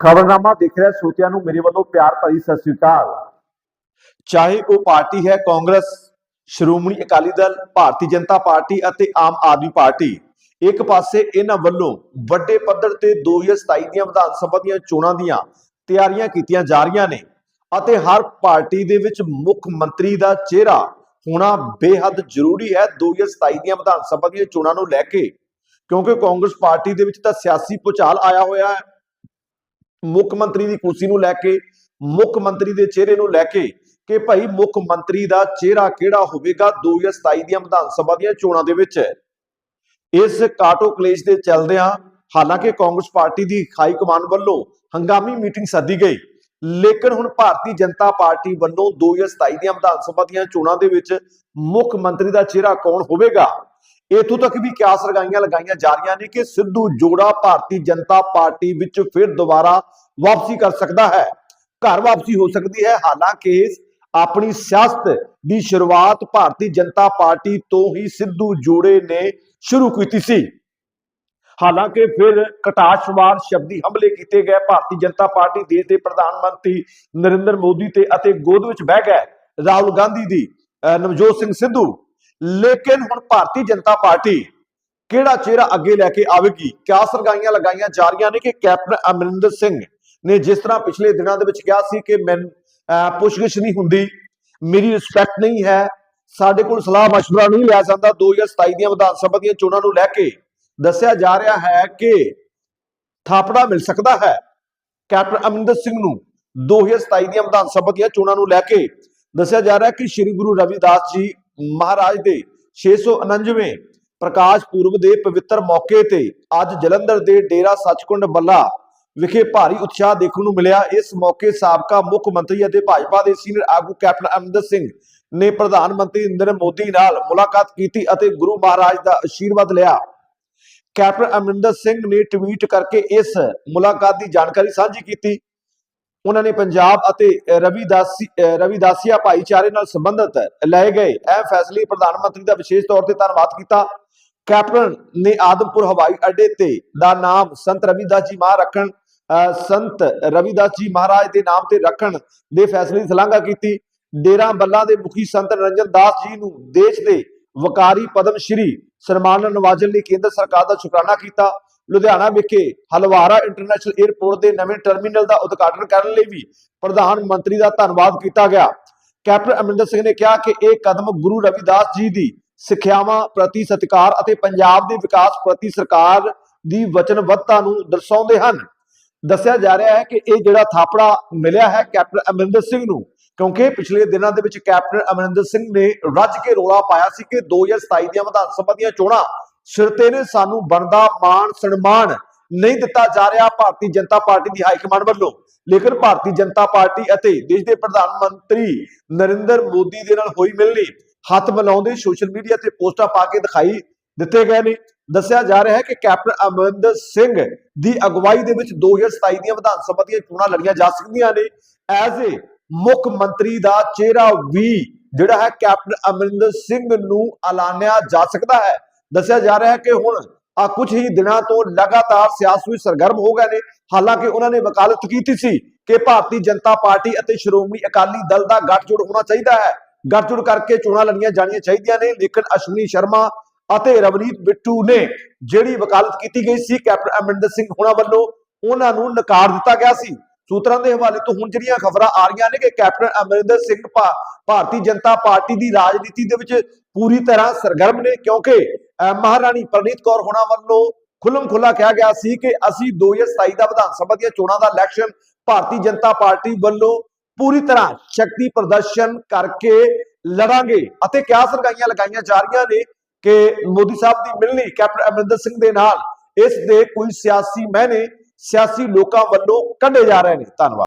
ਖਬਰਨਾਮਾ ਦੇਖ ਰਿਹਾ ਸਰੋਤਿਆਂ ਨੂੰ, ਮੇਰੇ ਵੱਲੋਂ ਪਿਆਰ ਭਰੀ ਸਤਿ ਸ੍ਰੀ ਅਕਾਲ। ਚਾਹੇ ਉਹ ਪਾਰਟੀ ਹੈ ਕਾਂਗਰਸ, ਸ਼੍ਰੋਮਣੀ ਅਕਾਲੀ ਦਲ, ਭਾਰਤੀ ਜਨਤਾ ਪਾਰਟੀ ਅਤੇ ਆਮ ਆਦਮੀ ਪਾਰਟੀ। ਇੱਕ ਪਾਸੇ ਇਹਨਾਂ ਵੱਲੋਂ ਵੱਡੇ ਪੱਧਰ ਤੇ 2027 ਦੀਆਂ ਵਿਧਾਨ ਸਭਾ ਦੀਆਂ ਚੋਣਾਂ ਦੀਆਂ ਤਿਆਰੀਆਂ ਕੀਤੀਆਂ ਜਾ ਰਹੀਆਂ ਨੇ ਅਤੇ ਹਰ ਪਾਰਟੀ ਦੇ ਵਿੱਚ ਮੁੱਖ ਮੰਤਰੀ ਦਾ ਚਿਹਰਾ ਹੋਣਾ ਬੇਹੱਦ ਜ਼ਰੂਰੀ ਹੈ 2027 ਦੀਆਂ ਵਿਧਾਨ ਸਭਾ ਦੀਆਂ ਚੋਣਾਂ ਨੂੰ ਲੈ ਕੇ। ਕਿਉਂਕਿ ਕਾਂਗਰਸ ਪਾਰਟੀ ਦੇ ਵਿੱਚ ਤਾਂ ਸਿਆਸੀ ਭੁਚਾਲ ਆਇਆ ਹੋਇਆ ਹੈ। ਮੁੱਖ ਮੰਤਰੀ ਦੀ ਕੁਰਸੀ ਨੂੰ ਲੈ ਕੇ, ਮੁੱਖ ਮੰਤਰੀ ਦੇ ਚਿਹਰੇ ਨੂੰ ਲੈ ਕੇ ਕਿ ਭਾਈ ਮੁੱਖ ਮੰਤਰੀ ਦਾ ਚਿਹਰਾ ਕਿਹੜਾ ਹੋਵੇਗਾ 2027 ਦੀਆਂ ਵਿਧਾਨ ਸਭਾ ਦੀਆਂ ਚੋਣਾਂ ਦੇ ਵਿੱਚ? ਇਸ ਕਾਟੋ ਕਲੇਸ਼ ਦੇ ਚੱਲਦਿਆਂ ਹਾਲਾਂਕਿ ਕਾਂਗਰਸ ਪਾਰਟੀ ਦੀ ਹਾਈ ਕਮਾਨ ਵੱਲੋਂ ਹੰਗਾਮੀ ਮੀਟਿੰਗ ਸੱਦੀ ਗਈ। ਲੇਕਿਨ ਹੁਣ ਭਾਰਤੀ ਜਨਤਾ ਪਾਰਟੀ ਵੱਲੋਂ 2027 ਦੀਆਂ ਵਿਧਾਨ ਸਭਾ ਦੀਆਂ ਚੋਣਾਂ ਦੇ ਵਿੱਚ ਮੁੱਖ ਮੰਤਰੀ ਦਾ ਚਿਹਰਾ ਕੌਣ ਹੋਵੇਗਾ? ਇਥੋਂ ਤੱਕ ਵੀ ਕਿਆਸ ਲਗਾਈਆਂ ਲਗਾਈਆਂ ਜਾ ਰਹੀਆਂ ਨੇ ਕਿ ਸਿੱਧੂ ਜੋੜਾ ਭਾਰਤੀ ਜਨਤਾ ਪਾਰਟੀ ਵਿੱਚ ਫਿਰ ਦੁਬਾਰਾ ਵਾਪਸੀ ਕਰ ਸਕਦਾ ਹੈ। ਘਰ ਵਾਪਸੀ ਹੋ ਸਕਦੀ ਹੈ। ਹਾਲਾਂਕਿ ਆਪਣੀ ਸਿਆਸਤ ਦੀ ਸ਼ੁਰੂਆਤ ਭਾਰਤੀ ਜਨਤਾ ਪਾਰਟੀ ਤੋਂ ਹੀ ਸਿੱਧੂ ਜੋੜੇ ਨੇ ਸ਼ੁਰੂ ਕੀਤੀ ਸੀ। ਹਾਲਾਂਕਿ ਫਿਰ ਕਟਾਸ਼ਵਾਰ ਸ਼ਬਦੀ ਹਮਲੇ ਕੀਤੇ ਗਏ। ਭਾਰਤੀ ਜਨਤਾ ਪਾਰਟੀ ਦੇ ਤੇ ਪ੍ਰਧਾਨ ਮੰਤਰੀ ਨਰਿੰਦਰ ਮੋਦੀ ਤੇ ਅਤੇ ਗੋਦ ਵਿੱਚ ਬਹਿ ਗਏ ਰਾਹੁਲ ਗਾਂਧੀ ਦੀ, ਅਹ ਨਵਜੋਤ ਸਿੰਘ ਸਿੱਧੂ। ਲੇਕਿਨ ਹੁਣ ਭਾਰਤੀ ਜਨਤਾ ਪਾਰਟੀ ਕਿਹੜਾ ਚਿਹਰਾ ਅੱਗੇ ਲੈ ਕੇ ਆਵੇਗੀ ਕਿਆ ਸਰਗਾਈਆਂ ਲਗਾਈਆਂ ਜਾ ਰਹੀਆਂ ਨੇ ਕਿ ਕੈਪਟਨ ਅਮਰਿੰਦਰ ਸਿੰਘ ਨੇ ਜਿਸ ਤਰ੍ਹਾਂ ਪਿਛਲੇ ਦਿਨਾਂ ਦੇ ਵਿੱਚ ਕਿਹਾ ਸੀ ਕਿ ਮੈਂ ਅਹ ਪੁੱਛਗਿੱਛ ਨਹੀਂ ਹੁੰਦੀ ਮੇਰੀ ਰਿਸਪੈਕਟ ਨਹੀਂ ਹੈ ਸਾਡੇ ਕੋਲ ਸਲਾਹ مشورہ ਨਹੀਂ ਲਿਆ ਜਾਂਦਾ 2027 ਦੀਆਂ ਵਿਧਾਨ ਸਭਾ ਦੀਆਂ ਚੋਣਾਂ ਨੂੰ ਲੈ ਕੇ ਦੱਸਿਆ ਜਾ ਰਿਹਾ ਹੈ ਕਿ ਥਾਪੜਾ ਮਿਲ ਸਕਦਾ ਹੈ ਕੈਪਟਨ ਅਮਰਿੰਦਰ ਸਿੰਘ ਨੂੰ 2027 ਦੀਆਂ ਵਿਧਾਨ ਸਭਾ ਦੀਆਂ ਚੋਣਾਂ ਨੂੰ ਲੈ ਕੇ ਦੱਸਿਆ ਜਾ ਰਿਹਾ ਹੈ ਕਿ ਸ੍ਰੀ ਗੁਰੂ ਰਵਿਦਾਸ ਜੀ ਮਹਾਰਾਜ ਦੇ 699ਵੇਂ ਪ੍ਰਕਾਸ਼ ਪੁਰਬ ਦੇ ਪਵਿੱਤਰ ਮੌਕੇ ਤੇ ਅੱਜ ਜਲੰਧਰ ਦੇ ਡੇਰਾ ਸੱਚਖੰਡ ਬੱਲਾ ਵਿਖੇ ਭਾਰੀ ਉਤਸ਼ਾਹ ਦੇਖਣ ਨੂੰ ਮਿਲਿਆ। ਇਸ ਮੌਕੇ ਸਾਬਕਾ ਮੁੱਖ ਮੰਤਰੀ ਅਤੇ ਭਾਜਪਾ ਦੇ ਸੀਨੀਅਰ ਆਗੂ ਕੈਪਟਨ ਅਮਰਿੰਦਰ ਸਿੰਘ ਨੇ ਪ੍ਰਧਾਨ ਮੰਤਰੀ ਨਰਿੰਦਰ ਮੋਦੀ ਨਾਲ ਮੁਲਾਕਾਤ ਕੀਤੀ ਅਤੇ ਗੁਰੂ ਮਹਾਰਾਜ ਦਾ ਅਸ਼ੀਰਵਾਦ ਲਿਆ। ਕੈਪਟਨ ਅਮਰਿੰਦਰ ਸਿੰਘ ਨੇ ਟਵੀਟ ਕਰਕੇ ਇਸ ਮੁਲਾਕਾਤ ਦੀ ਜਾਣਕਾਰੀ ਸਾਂਝੀ ਕੀਤੀ। ਉਹਨਾਂ ਨੇ ਪੰਜਾਬ ਅਤੇ ਰਵਿਦਾਸੀ ਅਹ ਭਾਈਚਾਰੇ ਨਾਲ ਸੰਬੰਧਿਤ ਲਏ ਗਏ। ਇਹ ਫੈਸਲੇ ਪ੍ਰਧਾਨ ਮੰਤਰੀ ਦਾ ਵਿਸ਼ੇਸ਼ ਤੌਰ ਤੇ ਧੰਨਵਾਦ ਕੀਤਾ। ਕੈਪਟਨ ਨੇ ਆਦਮਪੁਰ ਹਵਾਈ ਅੱਡੇ ਤੇ ਦਾ ਨਾਮ ਸੰਤ ਰਵਿਦਾਸ ਜੀ ਮਹਾਰਾਜ ਰੱਖਣ ਅਹ ਸੰਤ ਰਵਿਦਾਸ ਜੀ ਮਹਾਰਾਜ ਦੇ ਨਾਮ ਤੇ ਰੱਖਣ ਦੇ ਫੈਸਲੇ ਦੀ ਸ਼ਲਾਘਾ ਕੀਤੀ। ਡੇਰਾ ਬੱਲਾ ਦੇ ਮੁਖੀ ਸੰਤ ਰੰਜਨ ਦਾਸ ਜੀ ਨੂੰ ਦੇਸ਼ ਦੇ ਵਕਾਰੀ ਪਦਮ ਸ਼੍ਰੀ ਸਨਮਾਨ ਨਾਲ ਨਵਾਜਣ ਲਈ ਕੇਂਦਰ ਸਰਕਾਰ ਦਾ ਸ਼ੁਕਰਾਨਾ ਕੀਤਾ। ਲੁਧਿਆਣਾ ਵਿਖੇ ਹਲਵਾਰਾ ਇੰਟਰਨੈਸ਼ਨਲ 에ਅਰਪੋਰਟ ਦੇ ਨਵੇਂ ਟਰਮੀਨਲ ਦਾ ਉਦਘਾਟਨ ਕਰਨ ਲਈ ਵੀ ਪ੍ਰਧਾਨ ਮੰਤਰੀ ਦਾ ਧੰਨਵਾਦ ਕੀਤਾ ਗਿਆ। ਕੈਪਟਨ ਅਮਰਿੰਦਰ ਸਿੰਘ ਨੇ ਕਿਹਾ ਕਿ ਇਹ ਕਦਮ ਗੁਰੂ ਰਵਿਦਾਸ ਜੀ ਦੀ ਸਿੱਖਿਆਵਾਂ ਪ੍ਰਤੀ ਸਤਿਕਾਰ ਅਤੇ ਪੰਜਾਬ ਦੇ ਵਿਕਾਸ ਪ੍ਰਤੀ ਸਰਕਾਰ ਦੀ ਵਚਨਬੱਧਤਾ ਨੂੰ ਦਰਸਾਉਂਦੇ ਹਨ। ਦੱਸਿਆ ਜਾ ਰਿਹਾ ਹੈ ਕਿ ਇਹ ਜਿਹੜਾ ਥਾਪੜਾ ਮਿਲਿਆ ਹੈ ਕੈਪਟਨ ਅਮਰਿੰਦਰ ਸਿੰਘ ਨੂੰ ਕਿਉਂਕਿ ਪਿਛਲੇ ਦਿਨਾਂ ਦੇ ਵਿੱਚ ਕੈਪਟਨ ਅਮਰਿੰਦਰ ਸਿੰਘ ਨੇ ਰੱਜ ਕੇ ਰੋਲਾ ਪਾਇਆ ਸੀ ਕਿ 2027 ਦੀਆਂ ਵਿਧਾਨ ਸਭਾ ਦੀਆਂ ਚੋਣਾਂ ਸਿਰ ਤੇ ਨੇ ਸਾਨੂੰ ਬਣਦਾ ਮਾਣ, ਸਨਮਾਨ ਨਹੀਂ ਦਿੱਤਾ ਜਾ ਰਿਹਾ ਭਾਰਤੀ ਜਨਤਾ ਪਾਰਟੀ ਦੀ ਹਾਈ ਕਮਾਂਡ ਵੱਲੋਂ। ਲੇਕਿਨ ਭਾਰਤੀ ਜਨਤਾ ਪਾਰਟੀ ਅਤੇ ਦੇਸ਼ ਦੇ ਪ੍ਰਧਾਨ ਮੰਤਰੀ ਨਰਿੰਦਰ ਮੋਦੀ ਦੇ ਨਾਲ ਹੋਈ ਮਿਲਣੀ, ਹੱਥ ਮਿਲਾਉਂਦੇ ਸੋਸ਼ਲ ਮੀਡੀਆ ਤੇ ਪੋਸਟਾਂ ਪਾ ਕੇ ਦਿਖਾਈ ਦਿੱਤੇ ਗਏ ਨੇ। ਦੱਸਿਆ ਜਾ ਰਿਹਾ ਹੈ ਕਿ ਕੈਪਟਨ ਅਮਰਿੰਦਰ ਸਿੰਘ ਦੀ ਅਗਵਾਈ ਦੇ ਵਿੱਚ 2027 ਦੀਆਂ ਵਿਧਾਨ ਸਭਾ ਦੀਆਂ ਚੋਣਾਂ ਲੜੀਆਂ ਜਾ ਸਕਦੀਆਂ ਨੇ। ਐਜ਼ ਏ ਮੁੱਖ ਮੰਤਰੀ ਦਾ ਚਿਹਰਾ ਵੀ ਜਿਹੜਾ ਹੈ ਕੈਪਟਨ ਅਮਰਿੰਦਰ ਸਿੰਘ ਨੂੰ ਐਲਾਨਿਆ ਜਾ ਸਕਦਾ ਹੈ। ਦੱਸਿਆ ਜਾ ਰਿਹਾ ਹੈ ਕਿ ਹੁਣ ਆ ਕੁਝ ਹੀ ਦਿਨਾਂ ਤੋਂ ਲਗਾਤਾਰ ਸਿਆਸਤ ਸਰਗਰਮ ਹੋ ਗਏ ਨੇ। ਹਾਲਾਂਕਿ ਉਹਨਾਂ ਨੇ ਵਕਾਲਤ ਕੀਤੀ ਸੀ ਕਿ ਭਾਰਤੀ ਜਨਤਾ ਪਾਰਟੀ ਅਤੇ ਸ਼੍ਰੋਮਣੀ ਅਕਾਲੀ ਦਲ ਦਾ ਗੱਠਜੋੜ ਹੋਣਾ ਚਾਹੀਦਾ ਹੈ। ਗੱਠਜੋੜ ਕਰਕੇ ਚੋਣਾਂ ਲੜੀਆਂ ਜਾਣੀਆਂ ਚਾਹੀਦੀਆਂ ਨੇ, ਲੇਕਿਨ ਅਸ਼ਵਨੀ ਸ਼ਰਮਾ ਅਤੇ ਰਵਨੀਤ ਬਿੱਟੂ ਨੇ ਜਿਹੜੀ ਵਕਾਲਤ ਕੀਤੀ ਗਈ ਸੀ ਕੈਪਟਨ ਅਮਰਿੰਦਰ ਸਿੰਘ ਹੋਣਾ ਵੱਲੋਂ, ਉਹਨਾਂ ਨੂੰ ਨਕਾਰ ਦਿੱਤਾ ਗਿਆ ਸੀ। ਸੂਤਰਾਂ ਦੇ ਹਵਾਲੇ ਤੋਂ ਹੁਣ ਜਿਹੜੀਆਂ ਖਬਰਾਂ ਆ ਰਹੀਆਂ ਨੇ ਕਿ ਕੈਪਟਨ ਅਮਰਿੰਦਰ ਸਿੰਘ ਭਾ- ਭਾਰਤੀ ਜਨਤਾ ਪਾਰਟੀ ਦੀ ਰਾਜਨੀਤੀ ਦੇ ਵਿੱਚ ਪੂਰੀ ਤਰ੍ਹਾਂ ਸਰਗਰਮ ਨੇ, ਕਿਉਂਕਿ ਮਹਾਰਾਣੀ ਪ੍ਰਨੀਤ ਕੌਰ ਹੋਣਾ ਵੱਲੋਂ ਖੁੱਲਮ ਖੁੱਲਾ ਕਿਹਾ ਗਿਆ ਸੀ ਕਿ ਅਸੀਂ 2027 ਦਾ ਵਿਧਾਨ ਸਭਾ ਦੀਆਂ ਚੋਣਾਂ ਦਾ ਇਲੈਕਸ਼ਨ ਭਾਰਤੀ ਜਨਤਾ ਪਾਰਟੀ ਵੱਲੋਂ ਪੂਰੀ ਤਰ੍ਹਾਂ ਸ਼ਕਤੀ ਪ੍ਰਦਰਸ਼ਨ ਕਰਕੇ ਲੜਾਂਗੇ ਅਤੇ ਕਿਆ ਸਰਗਾਈਆਂ ਲਗਾਈਆਂ ਜਾ ਰਹੀਆਂ ਨੇ ਕਿ ਮੋਦੀ ਸਾਹਿਬ ਦੀ ਮਿਲਣੀ ਕੈਪਟਨ ਅਮਰਿੰਦਰ ਸਿੰਘ ਦੇ ਨਾਲ, ਇਸ ਦੇ ਕੋਈ ਸਿਆਸੀ ਮਹਿਨੇ ਸਿਆਸੀ ਲੋਕਾਂ ਵੱਲੋਂ ਕੱਢੇ ਜਾ ਰਹੇ ਨੇ। ਧੰਨਵਾਦ।